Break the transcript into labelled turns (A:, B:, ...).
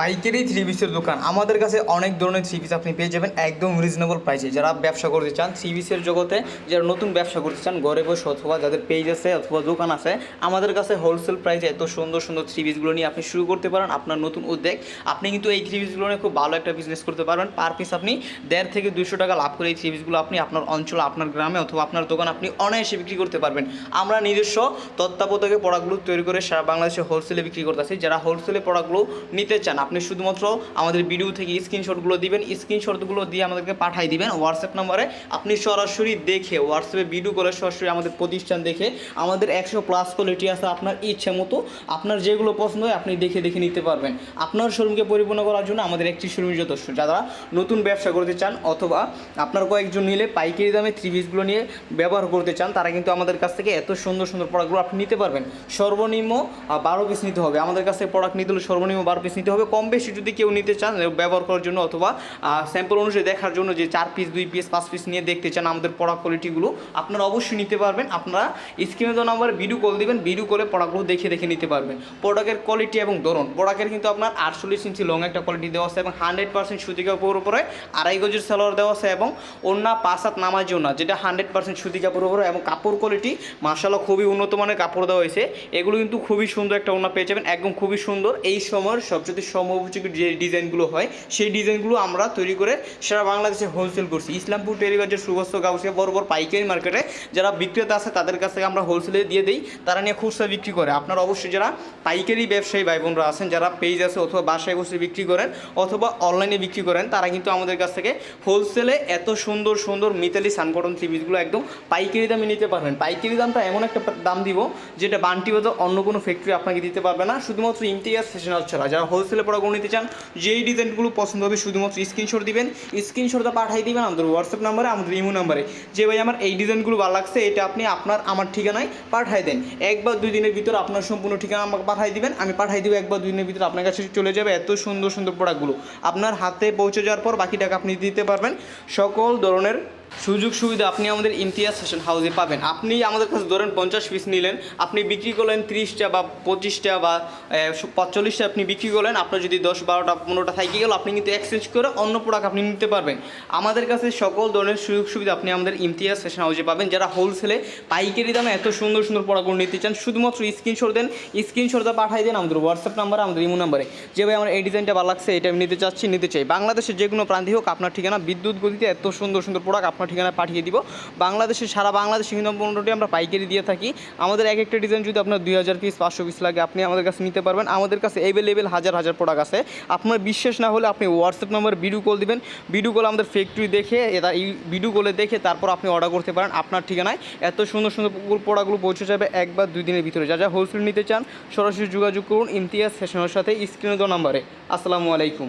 A: পাইকারি থ্রি পিসের দোকান। আমাদের কাছে অনেক ধরনের থ্রি পিস আপনি পেয়ে যাবেন একদম রিজনেবল প্রাইসে যারা ব্যবসা করতে চান থ্রি পিসের জগতে যারা নতুন ব্যবসা করতে চান, ঘরে বসে অথবা যাদের পেজ আছে অথবা দোকান আছে, আমাদের কাছে হোলসেল প্রাইসে এত সুন্দর সুন্দর থ্রি পিসগুলো নিয়ে আপনি শুরু করতে পারেন আপনার নতুন উদ্যোগ। আপনি কিন্তু এই থ্রি পিসগুলো নিয়ে খুব ভালো একটা বিজনেস করতে পারবেন। পার পিস আপনি দেড় থেকে দুশো টাকা লাভ করে এই থ্রি পিসগুলো আপনি আপনার অঞ্চলে, আপনার গ্রামে অথবা আপনার দোকান আপনি অনায়াসে বিক্রি করতে পারবেন। আমরা নিজস্ব তত্ত্বাবধায়কে প্রোডাক্টগুলো তৈরি করে সারা বাংলাদেশে হোলসেলে বিক্রি করতেছি যারা হোলসেলে প্রোডাক্টগুলো নিতে চান আপনি শুধুমাত্র আমাদের ভিডিও থেকে স্ক্রিনশটগুলো দিবেন স্ক্রিনশটগুলো দিয়ে আমাদেরকে পাঠিয়ে দিবেন হোয়াটসঅ্যাপ নাম্বারে আপনি সরাসরি দেখে হোয়াটসঅ্যাপে ভিডিও করে সরাসরি আমাদের প্রতিষ্ঠান দেখে আমাদের একশো প্লাস কোয়ালিটি আছে আপনার ইচ্ছে মতো, আপনার যেগুলো পছন্দ হয় আপনি দেখে দেখে নিতে পারবেন। আপনার শোরুমকে পরিপূর্ণ করার জন্য আমাদের একটি শোরুম যথেষ্ট। যারা নতুন ব্যবসা করতে চান অথবা আপনার কয়েকজন নিলে পাইকারি দামে থ্রি পিসগুলো নিয়ে ব্যবহার করতে চান, তারা কিন্তু আমাদের কাছ থেকে এত সুন্দর সুন্দর প্রোডাক্টগুলো আপনি নিতে পারবেন। সর্বনিম্ন বারো পিস নিতে হবে। আমাদের কাছে প্রোডাক্ট নিতে হলে সর্বনিম্ন বারো পিস নিতে হবে। কম বেশি যদি কেউ নিতে চান ব্যবহার করার জন্য অথবা স্যাম্পল অনুযায়ী দেখার জন্য যে চার পিস দুই পিস পাঁচ পিস নিয়ে দেখতে চান আমাদের প্রোডাক্ট কোয়ালিটিগুলো আপনারা অবশ্যই নিতে পারবেন। আপনারা স্ক্রিনে তো নাম্বার ভিডিও কল দিবেন ভিডিও করে প্রোডাক্টগুলো দেখে দেখে নিতে পারবেন। প্রোডাক্টের কোয়ালিটি এবং ধরন। প্রোডাক্টের কিন্তু আপনার আটচল্লিশ ইঞ্চি লং একটা কোয়ালিটি দেওয়া আছে এবং হান্ড্রেড পার্সেন্ট সুতি কাপড়ের উপরে আড়াই গজের সালোয়ার দেওয়া আছে এবং অন্য পাঁচ হাত নামার জন্য যেটা হান্ড্রেড পার্সেন্ট সুতি কাপড়ের উপরে এবং কাপড় কোয়ালিটি মার্শাল্লাহ খুবই উন্নত মানের কাপড় দেওয়া হয়েছে। এগুলো কিন্তু খুবই সুন্দর একটা ওনা পেয়ে যাবেন, একদম খুবই সুন্দর। এই সময়ের সবচেয়ে সমোপযোগী যে ডিজাইনগুলো হয়, সেই ডিজাইনগুলো আমরা তৈরি করে সারা বাংলাদেশে হোলসেল করছি। ইসলামপুর টেরিবাজার সুবস্ত গাউসিয়া বড় বড় পাইকারি মার্কেটে যারা বিক্রেতা আছে, তাদের কাছ থেকে আমরা হোলসেলে দিয়ে দিই। তারা নিয়ে খুচরা বিক্রি করে। আপনারা অবশ্যই যারা পাইকারি ব্যবসায়ী ভাই বোনরা আছেন, যারা পেজ আছে অথবা বাসায় বসে বিক্রি করেন অথবা অনলাইনে বিক্রি করেন, তারা কিন্তু আমাদের কাছ থেকে হোলসেলে এত সুন্দর সুন্দর মিতালি সানকটন থ্রিপিসগুলো একদম পাইকারি দামে নিতে পারবেন। পাইকারি দামটা এমন একটা দাম দিব, যেটা বান্টি অন্য কোনো ফ্যাক্টরি আপনাকে দিতে পারবে না। শুধুমাত্র ইমতিয়াজ হাউস ছাড়া। যারা হোলসেলে প্রোডাক্ট নিতে চান, যেই ডিজাইনগুলো পছন্দ হবে শুধুমাত্র স্ক্রিনশট দিবেন। স্ক্রিনশটটা পাঠিয়ে দিবেন আমাদের হোয়াটসঅ্যাপ নাম্বারে আমাদের ইমো নাম্বারে যে ভাই আমার এই ডিজাইনগুলো ভালো লাগছে, এটা আপনি আপনার, আমার ঠিকানায় পাঠিয়ে দেন। এক বা দুই দিনের ভিতর আপনার সম্পূর্ণ ঠিকানা আমাকে পাঠিয়ে দিবেন, আমি পাঠিয়ে দিব এক বা দুই দিনের ভিতর আপনার কাছে চলে যাবে এত সুন্দর সুন্দর প্রোডাক্টগুলো আপনার হাতে পৌঁছে যাওয়ার পর বাকি টাকা আপনি দিতে পারবেন। সকল ধরনের সুযোগ সুবিধা আপনি আমাদের ইমতিয়াজ ফ্যাশন হাউসে পাবেন। আপনি আমাদের কাছে ধরেন পঞ্চাশ পিস নিলেন, আপনি বিক্রি করলেন তিরিশটা বা পঁচিশটা বা পঁচল্লিশটা আপনি বিক্রি করলেন, আপনার যদি দশ বারোটা, পনেরোটা থাকি গেল, আপনি কিন্তু এক্সচেঞ্জ করে অন্য প্রোডাক্ট আপনি নিতে পারবেন। আমাদের কাছে সকল ধরনের সুযোগ সুবিধা আপনি আমাদের ইমতিয়াজ ফ্যাশন হাউসে পাবেন। যারা হোলসেলে পাইকারি দামে এত সুন্দর সুন্দর প্রোডাক্টগুলো নিতে চান, শুধুমাত্র স্ক্রিনশট দেন স্ক্রিনশটটা পাঠিয়ে দেন আমাদের হোয়াটসঅ্যাপ নাম্বার আমাদের ইমো নাম্বারে যে ভাই আমার এই ডিজাইনটা ভালো লাগছে, এটা আমি নিতে চাচ্ছি, নিতে চাই। বাংলাদেশের যে কোনো প্রান্তি হোক, আপনার ঠিকানা বিদ্যুৎ গতিতে এত সুন্দর সুন্দর প্রোডাক্ট আপনার ঠিকানা পাঠিয়ে দিব। বাংলাদেশের সারা বাংলাদেশে কিন্তু পনেরোটি আমরা পাইকারি দিয়ে থাকি। আমাদের এক একটা ডিজাইন যদি আপনার দুই হাজার পিস পাঁচশো পিস লাগে, আপনি আমাদের কাছে নিতে পারবেন। আমাদের কাছে অ্যাভেলেবেল হাজার হাজার প্রোডাক্ট আছে। আপনার বিশ্বাস না হলে আপনি হোয়াটসঅ্যাপ নাম্বার ভিডিও কল দিবেন। ভিডিও কল আমাদের ফ্যাক্টরি দেখে, এটা এই ভিডিও কলে দেখে তারপর আপনি অর্ডার করতে পারেন আপনার ঠিকানায়। এত সুন্দর সুন্দর প্রোডাক্টগুলো পৌঁছে যাবে এক বা দুই দিনের ভিতরে। যা যা হোলসেল নিতে চান, সরাসরি যোগাযোগ করুন, ইমতিয়াজ ফ্যাশনের সাথে স্ক্রিনে দেওয়া নাম্বারে আসসালামু আলাইকুম।